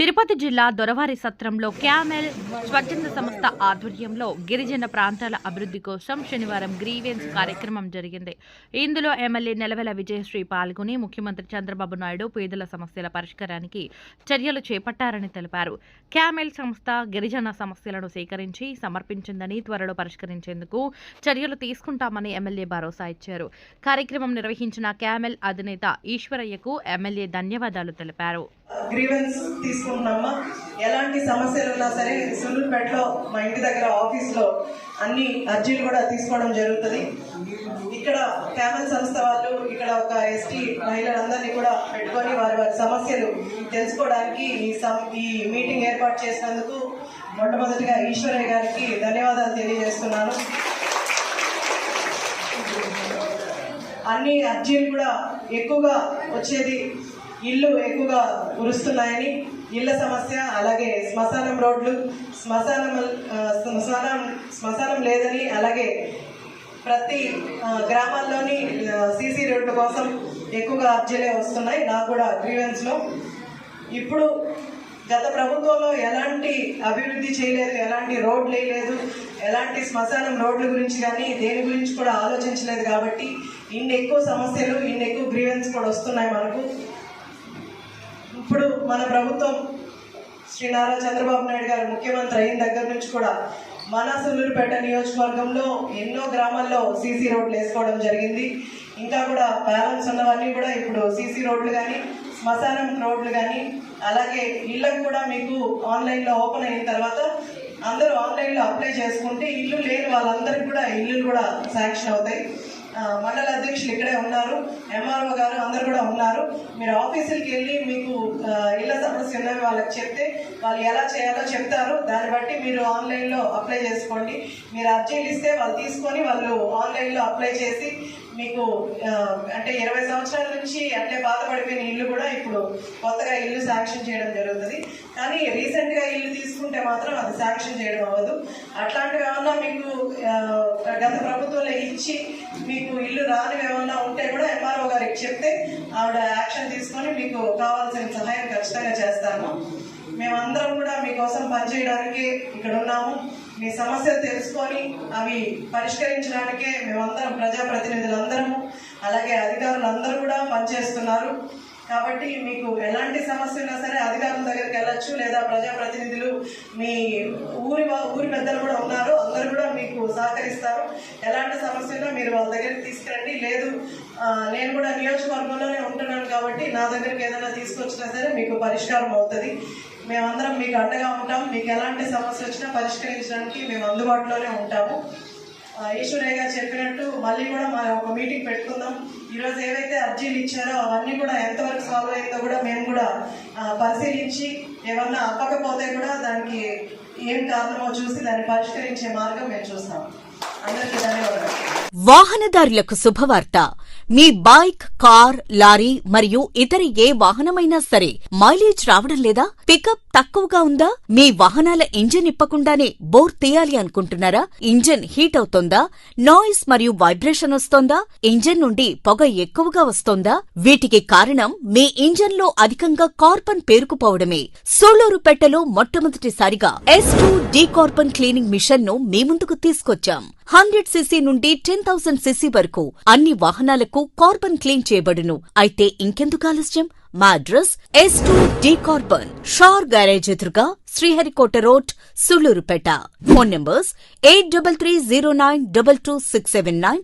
తిరుపతి జిల్లా దొరవారి సత్రంలో క్యామెల్ స్వచ్ఛంద సంస్థ ఆధ్వర్యంలో గిరిజన ప్రాంతాల అభివృద్ధి కోసం శనివారం గ్రీవెన్స్ కార్యక్రమం జరిగింది. ఇందులో ఎమ్మెల్యే నెలవెల విజయశ్రీ పాల్గొని ముఖ్యమంత్రి చంద్రబాబు నాయుడు పేదల సమస్యల పరిష్కారానికి చర్యలు చేపట్టారని తెలిపారు. క్యామెల్ సంస్థ గిరిజన సమస్యలను సేకరించి సమర్పించిందని త్వరలో పరిష్కరించేందుకు చర్యలు తీసుకుంటామని ఎమ్మెల్యే భరోసా ఇచ్చారు. కార్యక్రమం నిర్వహించిన క్యామెల్ అధినేత ఈశ్వరయ్యకు ఎమ్మెల్యే ధన్యవాదాలు తెలిపారు. గ్రీవెన్స్ తీసుకుంటున్నామా? ఎలాంటి సమస్యలు ఉన్నా సరే సులూరుపేటలో మా ఇంటి దగ్గర ఆఫీస్లో అన్ని అర్జీలు కూడా తీసుకోవడం జరుగుతుంది. ఇక్కడ క్యామల్ సంస్థ వాళ్ళు ఇక్కడ ఒక ఎస్టీ మహిళలందరినీ కూడా పెట్టుకొని వారి వారి సమస్యలు తెలుసుకోవడానికి ఈ సం- ఈ మీటింగ్ ఏర్పాటు చేసినందుకు మొట్టమొదటిగా ఈశ్వరయ్య గారికి ధన్యవాదాలు తెలియజేస్తున్నాను. అన్ని అర్జీలు కూడా ఎక్కువగా వచ్చేది ఇల్లు ఎక్కువగా కురుస్తున్నాయని ఇళ్ళ సమస్య అలాగే శ్మశానం రోడ్లు శ్మశానం శ్మశానం శ్మశానం లేదని అలాగే ప్రతి గ్రామాల్లోని సీసీ రోడ్ల కోసం ఎక్కువగా అర్జీలే వస్తున్నాయి. నాకు కూడా గ్రీవెన్స్లో ఇప్పుడు గత ప్రభుత్వంలో ఎలాంటి అభివృద్ధి చేయలేదు ఎలాంటి రోడ్లు వేయలేదు ఎలాంటి శ్మశానం రోడ్ల గురించి కానీ దేని గురించి కూడా ఆలోచించలేదు కాబట్టి ఇన్ని ఎక్కువ సమస్యలు ఇన్ని ఎక్కువ గ్రీవెన్స్ కూడా వస్తున్నాయి మనకు. ఇప్పుడు మన ప్రభుత్వం శ్రీ నారా చంద్రబాబు నాయుడు గారు ముఖ్యమంత్రి అయిన దగ్గర నుంచి కూడా మన సుల్లూరుపేట నియోజకవర్గంలో ఎన్నో గ్రామాల్లో సీసీ రోడ్లు వేసుకోవడం జరిగింది. ఇంకా కూడా బ్యాలెన్స్ ఉన్నవన్నీ కూడా ఇప్పుడు సీసీ రోడ్లు కానీ శ్మశానం రోడ్లు కానీ అలాగే ఇళ్ళకు కూడా మీకు ఆన్లైన్లో ఓపెన్ అయిన తర్వాత అందరూ ఆన్లైన్లో అప్లై చేసుకుంటే ఇల్లు లేని వాళ్ళందరికీ కూడా ఇల్లు కూడా శాంక్షన్ అవుతాయి. మండల అధ్యక్షులు ఇక్కడే ఉన్నారు. ఎంఆర్ఓ గారు అందరు కూడా ఉన్నారు. మీరు ఆఫీసులకి వెళ్ళి మీకు ఇళ్ళ ఇళ్ళ సమస్య ఉన్నవి వాళ్ళకి చెప్తే వాళ్ళు ఎలా చేయాలో చెప్తారు. దాన్ని బట్టి మీరు ఆన్లైన్లో అప్లై చేసుకోండి. మీరు అర్జీలు ఇస్తే వాళ్ళు తీసుకొని వాళ్ళు ఆన్లైన్లో అప్లై చేసి మీకు అంటే ఇరవై సంవత్సరాల నుంచి అట్లే బాధపడిపోయిన ఇల్లు కూడా ఇప్పుడు కొత్తగా ఇల్లు శాంక్షన్ చేయడం జరుగుతుంది. కానీ రీసెంట్గా ఇల్లు తీసుకుంటే మాత్రం అది శాంక్షన్ చేయడం అవ్వదు. అట్లాంటివి ఏమన్నా మీకు గత ప్రభుత్వంలో ఇచ్చి మీకు ఇల్లు రానివి ఏమన్నా ఉంటే కూడా ఎంఆర్ఓ గారికి చెప్తే ఆవిడ యాక్షన్ తీసుకొని మీకు కావాల్సిన సహాయం ఖచ్చితంగా చేస్తాము మేమందరం కూడా మీకోసం పనిచేయడానికి ఇక్కడ ఉన్నాము. మీ సమస్యలు తెలుసుకొని అవి పరిష్కరించడానికే మేమందరం ప్రజాప్రతినిధులందరము అలాగే అధికారులందరూ కూడా పనిచేస్తున్నారు. కాబట్టి మీకు ఎలాంటి సమస్య ఉన్నా సరే అధికారుల దగ్గరికి వెళ్ళచ్చు లేదా ప్రజాప్రతినిధులు మీ ఊరి ఊరి పెద్దలు కూడా ఉన్నారు అందరూ కూడా మీకు సహకరిస్తారు. ఎలాంటి సమస్య ఉన్నా మీరు వాళ్ళ దగ్గరికి తీసుకురండి. లేదు నేను కూడా నియోజకవర్గంలోనే ఉంటున్నాను కాబట్టి నా దగ్గరికి ఏదైనా తీసుకొచ్చినా సరే మీకు పరిష్కారం అవుతుంది. మేమందరం మీకు అండగా ఉంటాం. మీకు ఎలాంటి సమస్య వచ్చినా పరిష్కరించడానికి మేము అందుబాటులోనే ఉంటాము. ఈశ్వరయ్య గారు చెప్పినట్టు మళ్ళీ కూడా మా ఒక మీటింగ్ పెట్టుకుందాం. ఈరోజు ఏవైతే అర్జీలు ఇచ్చారో అవన్నీ కూడా ఎంతవరకు సాల్వ్ అయిందో కూడా మేము కూడా పరిశీలించి ఏమన్నా అప్పకపోతే కూడా దానికి ఏం కారణమో చూసి దాన్ని పరిష్కరించే మార్గం మేము చూస్తాం. అందరికీ ధన్యవాదాలు. వాహనదారులకు శుభవార్త. మీ బైక్ కార్ లారీ మరియు ఇతర ఏ వాహనమైనా సరే మైలేజ్ రావడం లేదా? పికప్ తక్కువగా ఉందా? మీ వాహనాల ఇంజిన్ ఇప్పకుండానే బోర్ తీయాలి అనుకుంటున్నారా? ఇంజిన్ హీట్ అవుతోందా? నాయిస్ మరియు వైబ్రేషన్ వస్తోందా? ఇంజిన్ నుండి పొగ ఎక్కువగా వస్తోందా? వీటికి కారణం మీ ఇంజిన్లో అధికంగా కార్బన్ పేరుకుపోవడమే. సోలూరుపేటలో మొట్టమొదటిసారిగా S two D carbon cleaning మిషన్ను మీ ముందుకు తీసుకొచ్చాం. హండ్రెడ్ సీసీ నుండి టెన్ థౌసండ్ సీసీ వరకు అన్ని వాహనాలకు కార్బన్ క్లీన్ చేయబడును. అయితే ఇంకెందుకు ఆలస్యం? మా address S two D carbon SHAR garage ఎదురుగా Sriharikota road Sullurpeta phone numbers eight double three zero nine double two six seven nine